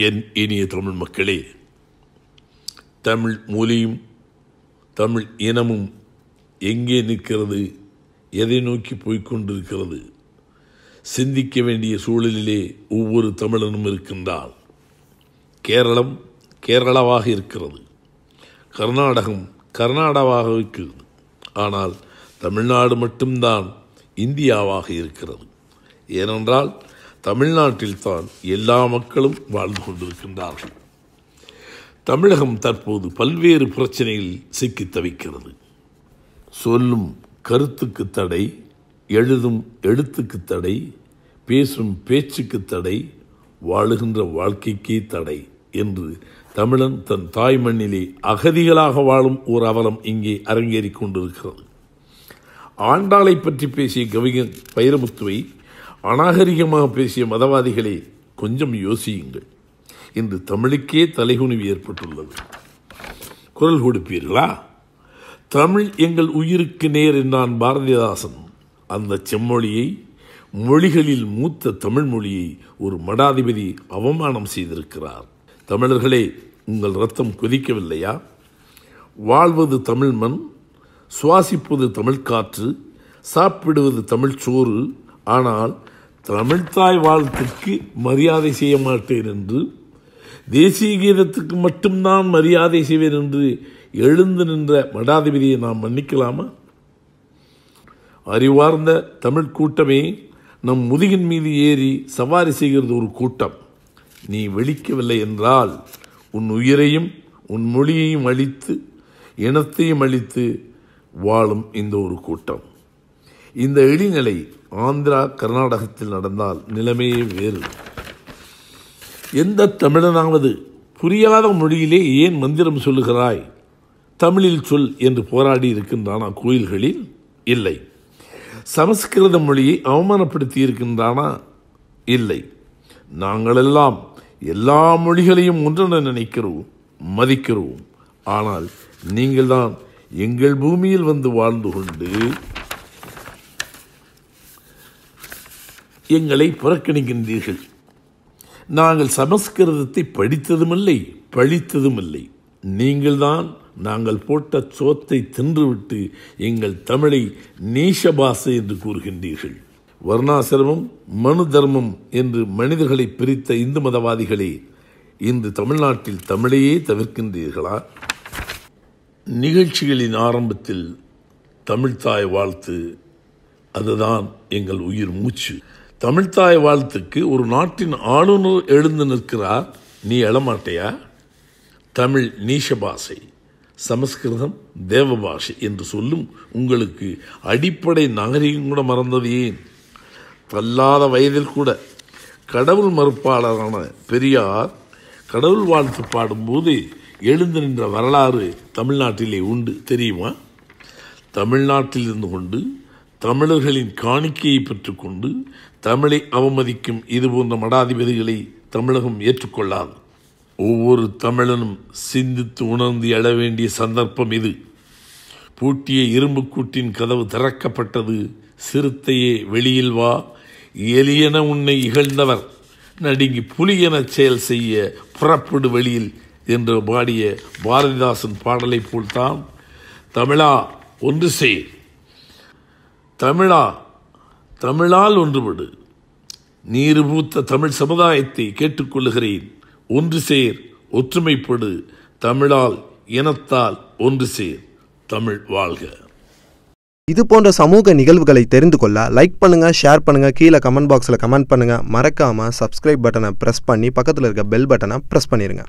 என் இனிய தமிழ் மக்களே தமிழ் மொழியும் தமிழ் இனமும் எங்கே நிற்கிறது எதை நோக்கி போய்கொண்டிருக்கிறது சிந்திக்க வேண்டிய சூழலிலே ஒவ்வொரு தமிழனும் இருக்கின்றால் கேரளம் கேரளாவாக இருக்கிறது. கர்நாடகம் கர்நாடகாவாக இருக்கிறது. ஆனால் தமிழ்நாடு மட்டும்தான் இந்தியாவாக இருக்கிறது. ஏனென்றால் தமிழ்நாட்டில்தான் எல்லா மக்களும் வாழ்ந்து கொண்டிருக்கின்றார்கள். தமிழகம் தற்போது பல்வேறு பிரச்சனையில் சிக்கி தவிக்கிறது. சொல்லும் கருத்துக்கு தடை எழுதும் எழுத்துக்கு தடை பேசும் பேச்சுக்கு தடை வாழுகின்ற வாழ்க்கைக்கே தடை என்று தமிழன் தன் தாய் மண்ணிலே அகதிகளாக வாழும் ஒரு அவலம் இங்கே அரங்கேறி கொண்டிருக்கிறது. ஆண்டாளை பற்றி பேசிய கவிஞர் வைரமுத்துவை அநாகரிகமாக பேசிய மதவாதிகளே கொஞ்சம் யோசியுங்கள். இன்று தமிழுக்கே தலைகுனிவு ஏற்பட்டுள்ளது. குரல் கொடுப்பீர்களா? தமிழ் எங்கள் உயிருக்கு நேர் என்றான் பாரதிதாசன். அந்த செம்மொழியை மொழிகளில் மூத்த தமிழ் மொழியை ஒரு மடாதிபதி அவமானம் செய்திருக்கிறார். தமிழர்களே உங்கள் ரத்தம் கொதிக்கவில்லையா? வாழ்வது தமிழ் மண் சுவாசிப்பது தமிழ் காற்று சாப்பிடுவது தமிழ் சோறு ஆனால் தமிழ்தாய் வாழ்த்துக்கு மரியாதை செய்ய மாட்டேன் என்று தேசிய கீதத்துக்கு மட்டும்தான் மரியாதை செய்வேன் என்று எழுந்து நின்ற மடாதிபதியை நாம் மன்னிக்கலாமா? அறிவார்ந்த தமிழ் கூட்டமே நம் முதுகின் மீது ஏறி சவாரி செய்கிறது ஒரு கூட்டம். நீ வெளிக்கவில்லை என்றால் உன் உயிரையும் உன் மொழியையும் அழித்து இனத்தையும் அழித்து வாழும் இந்த ஒரு கூட்டம். இந்த இடிநிலை ஆந்திரா கர்நாடகத்தில் நடந்தால் நிலைமையே வேறு. எந்த தமிழனாவது புரியாத மொழியிலே ஏன் மந்திரம் சொல்லுகிறாய்? தமிழில் சொல் என்று போராடி இருக்கின்றானா கோயில்களில்? இல்லை. சமஸ்கிருத மொழியை அவமானப்படுத்தி இருக்கின்றானா? இல்லை. நாங்களெல்லாம் எல்லா மொழிகளையும் ஒன்றென நினைக்கிறோம் மதிக்கிறோம். ஆனால் நீங்கள்தான் எங்கள் பூமியில் வந்து வாழ்ந்து கொண்டு எங்களை புறக்கணிக்கின்றீர்கள். நாங்கள் சமஸ்கிருதத்தை படித்ததுமில்லை பழித்ததுமில்லை. நீங்கள்தான் நாங்கள் போட்ட சோத்தை தின்றுவிட்டு எங்கள் தமிழை நீஷபாசை என்று கூறுகின்றீர்கள். வர்ணாசிரமம் மனு தர்மம் என்று மனிதர்களை பிரித்த இந்து மதவாதிகளே இன்று தமிழ்நாட்டில் தமிழையே தவிர்க்கின்றீர்களா? நிகழ்ச்சிகளின் ஆரம்பத்தில் தமிழ்தாய் வாழ்த்து அதுதான் எங்கள் உயிர் மூச்சு. தமிழ்தாய் வாழ்த்துக்கு ஒரு நாட்டின் ஆளுநர் எழுந்து நிற்கிறார். நீ எழமாட்டையா? தமிழ் நீஷ பாஷை சமஸ்கிருதம் தேவ பாஷை என்று சொல்லும் உங்களுக்கு அடிப்படை நாகரிகம் கூட மறந்தது ஏன்? தள்ளாத வயதில் கூட கடவுள் மறுப்பாளரான பெரியார் கடவுள் வாழ்த்து பாடும்போது எழுந்து நின்ற வரலாறு தமிழ்நாட்டிலே உண்டு தெரியுமா? தமிழ்நாட்டில் இருந்து கொண்டு தமிழர்களின் காணிக்கையை பெற்றுக்கொண்டு தமிழை அவமதிக்கும் இதுபோன்ற மடாதிபதிகளை தமிழகம் ஏற்றுக்கொள்ளாது. ஒவ்வொரு தமிழனும் சிந்தித்து உணர்ந்து எழ வேண்டிய சந்தர்ப்பம் இது. பூட்டிய இரும்பு கூட்டின் கதவு திறக்கப்பட்டது சிறுத்தையே வெளியில் வா எலியென உன்னை இகழ்ந்தவர் நடுங்கி புலியென செயல் செய்ய புறப்படு வெளியில் என்று பாடிய பாரதிதாசன் பாடலைப் போல்தான் தமிழா ஒன்று செய். தமிழா தமிழால் ஒன்றுபடு. நீர் பூத்த தமிழ் சமுதாயத்தை கேட்டுக்கொள்ளுகிறேன் ஒன்று சேர் ஒற்றுமைப்படு. தமிழால் இனத்தால் ஒன்று சேர். தமிழ் வாழ்க. இது போன்ற சமூக நிகழ்வுகளை தெரிந்து கொள்ள லைக் பண்ணுங்க ஷேர் பண்ணுங்க கீழே கமெண்ட் பாக்ஸில் கமெண்ட் பண்ணுங்க. மறக்காம சப்ஸ்கிரைப் பட்டனை ப்ரெஸ் பண்ணி பக்கத்தில் இருக்க பெல் பட்டனை ப்ரெஸ் பண்ணிடுங்க